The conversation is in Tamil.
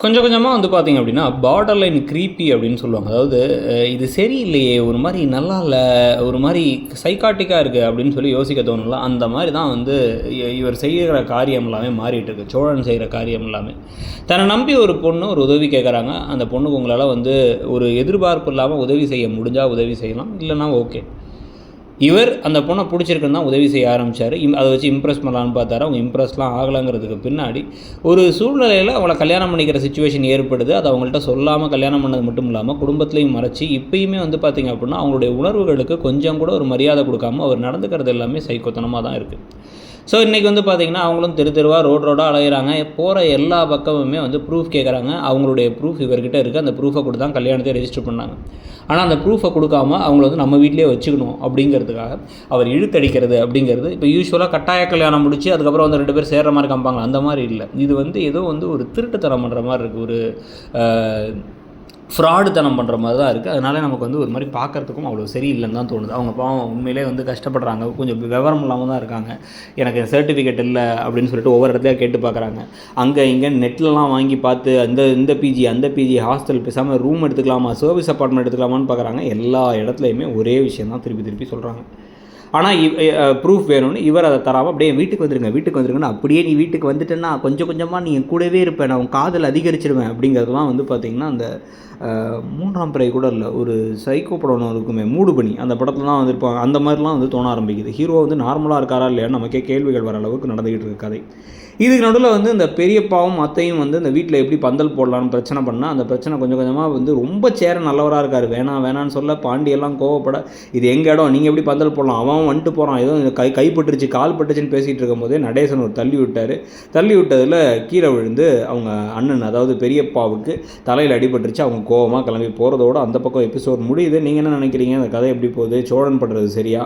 கொஞ்சம் கொஞ்சமாக வந்து பார்த்தீங்க அப்படின்னா பார்டர் லைன் க்ரீப்பி அப்படின்னு சொல்லுவாங்க. அதாவது இது சரியில்லையே ஒரு மாதிரி நல்லா இல்லை ஒரு மாதிரி சைக்காட்டிக்காக இருக்குது அப்படின்னு சொல்லி யோசிக்க தோணும்ல அந்த மாதிரி தான் வந்து இ- இவர் செய்கிற காரியம் எல்லாமே மாறிட்டு இருக்கு. சோழன் செய்கிற காரியம் எல்லாமே. தன்னை நம்பி ஒரு பொண்ணு ஒரு உதவி கேட்குறாங்க அந்த பொண்ணுக்கு உங்களால் வந்து ஒரு எதிர்பார்ப்பு இல்லாமல் உதவி செய்ய முடிஞ்சால் உதவி செய்யலாம் இல்லைன்னா ஓகே. இவர் அந்த பொண்ணை பிடிச்சிருக்குன்னு தான் உதவி செய்ய ஆரம்பித்தார் இம் அதை வச்சு இம்ப்ரெஸ் பண்ணலான்னு பார்த்தாரு. அவங்க இம்ப்ரெஸ்லாம் ஆகலைங்கிறதுக்கு பின்னாடி ஒரு சூழ்நிலையில் அவளை கல்யாணம் பண்ணிக்கிற சுச்சுவேஷன் ஏற்படுது. அது அவங்கள்ட்ட சொல்லாமல் கல்யாணம் பண்ணது மட்டும் இல்லாமல் குடும்பத்துலேயும் மறைச்சி இப்பயுமே வந்து பார்த்திங்க அப்படின்னா அவங்களுடைய உணர்வுகளுக்கு கொஞ்சம் கூட ஒரு மரியாதை கொடுக்காம அவர் நடந்துக்கிறது எல்லாமே சைக்கோத்தனமாக தான் இருக்குது ஸோ இன்றைக்கி வந்து பார்த்திங்கன்னா அவங்களும் தெரு தெருவாக ரோட் ரோடாக அலையிறாங்க. போகிற எல்லா பக்கமுமே வந்து ப்ரூஃப் கேட்குறாங்க அவங்களுடைய ப்ரூஃப் இவர்கிட்ட இருக்குது அந்த ப்ரூஃபை கொடுத்து தான் கல்யாணத்தை ரெஜிஸ்டர் பண்ணாங்க. ஆனால் அந்த ப்ரூஃபை கொடுக்காம அவங்கள வந்து நம்ம வீட்டிலேயே வச்சுக்கணும் அப்படிங்கிறது அப்படிங்கிறதுக்காக அவர் இழுத்தடிக்கிறது அப்படிங்கிறது. இப்போ யூஸ்வலாக கட்டாய கல்யாணம் முடிச்சு அதுக்கப்புறம் வந்து ரெண்டு பேர் சேர்கிற மாதிரி காமிப்பாங்க அந்த மாதிரி இல்லை. இது வந்து ஏதோ வந்து ஒரு திருட்டுத்தனம் பண்ணுற மாதிரி இருக்குது ஒரு ஃப்ராடு ஃப்ராடுத்தனம் பண்ணுற மாதிரி தான் இருக்குது அதனால நமக்கு வந்து ஒரு மாதிரி பார்க்கறதுக்கும் அவ்வளோ சரியில்லைன்னு தான் தோணுது. அவங்க பாவம் உண்மையிலே வந்து கஷ்டப்படுறாங்க. கொஞ்சம் விவரம் இல்லாமல் தான் இருக்காங்க. எனக்கு சர்டிஃபிகேட் இல்லை அப்படின்னு சொல்லிட்டு ஒவ்வொரு இடத்துலையும் கேட்டு பார்க்குறாங்க அங்கே இங்கே நெட்லலாம் வாங்கி பார்த்து அந்த இந்த பிஜி அந்த பிஜி ஹாஸ்டல் பேசாமல் ரூம் எடுத்துக்கலாமா? சர்வீஸ் அப்பார்ட்மெண்ட் எடுத்துக்கலாமான்னு பார்க்குறாங்க எல்லா இடத்துலையுமே ஒரே விஷயம் தான் திருப்பி திருப்பி சொல்கிறாங்க ஆனால் ப்ரூஃப் வேணும்னு இவர் அதை தராமல் அப்படியே வீட்டுக்கு வந்துருங்க வீட்டுக்கு வந்துருங்கன்னு அப்படியே நீ வீட்டுக்கு வந்துட்டேன்னா கொஞ்சம் கொஞ்சமாக நீ கூடவே இருப்பேன் நான் உன் காதல் அதிகரிச்சிருவேன் அப்படிங்கிறதுலாம் வந்து பார்த்திங்கன்னா அந்த மூன்றாம் பிறை கூட இல்லை ஒரு சைக்கோ படம் ஒன்று இருக்குமே மூடுபனி அந்த படத்துலலாம் வந்துருப்பாங்க அந்த மாதிரிலாம் வந்து தோண ஆரம்பிக்குது. ஹீரோ வந்து நார்மலாக இருக்காரா இல்லையான்னு நமக்கே கேள்விகள் வர அளவுக்கு நடந்துக்கிட்டு இருக்கு கதை. இதுக்கு நடுவில் வந்து இந்த பெரியப்பாவும் அத்தையும் வந்து இந்த வீட்டில் எப்படி பந்தல் போடலான்னு பிரச்சனை பண்ணால் அந்த பிரச்சனை கொஞ்சம் கொஞ்சமாக வந்து ரொம்ப சேர நல்லவராக இருக்கார். வேணாம் வேணான்னு சொல்ல பாண்டியெல்லாம் கோவப்பட இது எங்கள் இடம்? நீங்கள் எப்படி பந்தல் போடலாம்? அவன் வந்துட்டு போகிறான் ஏதோ கை கைப்பட்டுருச்சு கால் பட்டுச்சுன்னு பேசிகிட்டு இருக்கும்போதே நடேசன் ஒரு தள்ளி விட்டார். தள்ளி விட்டதில் கீழே விழுந்து அவங்க அண்ணன் அதாவது பெரியப்பாவுக்கு தலையில் அடிபட்டுருச்சு. அவங்க கோவமாக கிளம்பி போகிறதோட அந்த பக்கம் எபிசோட் முடியுது. நீங்கள் என்ன நினைக்கிறீங்க? அந்த கதை எப்படி போகுது? சோழன் பண்ணுறது சரியா?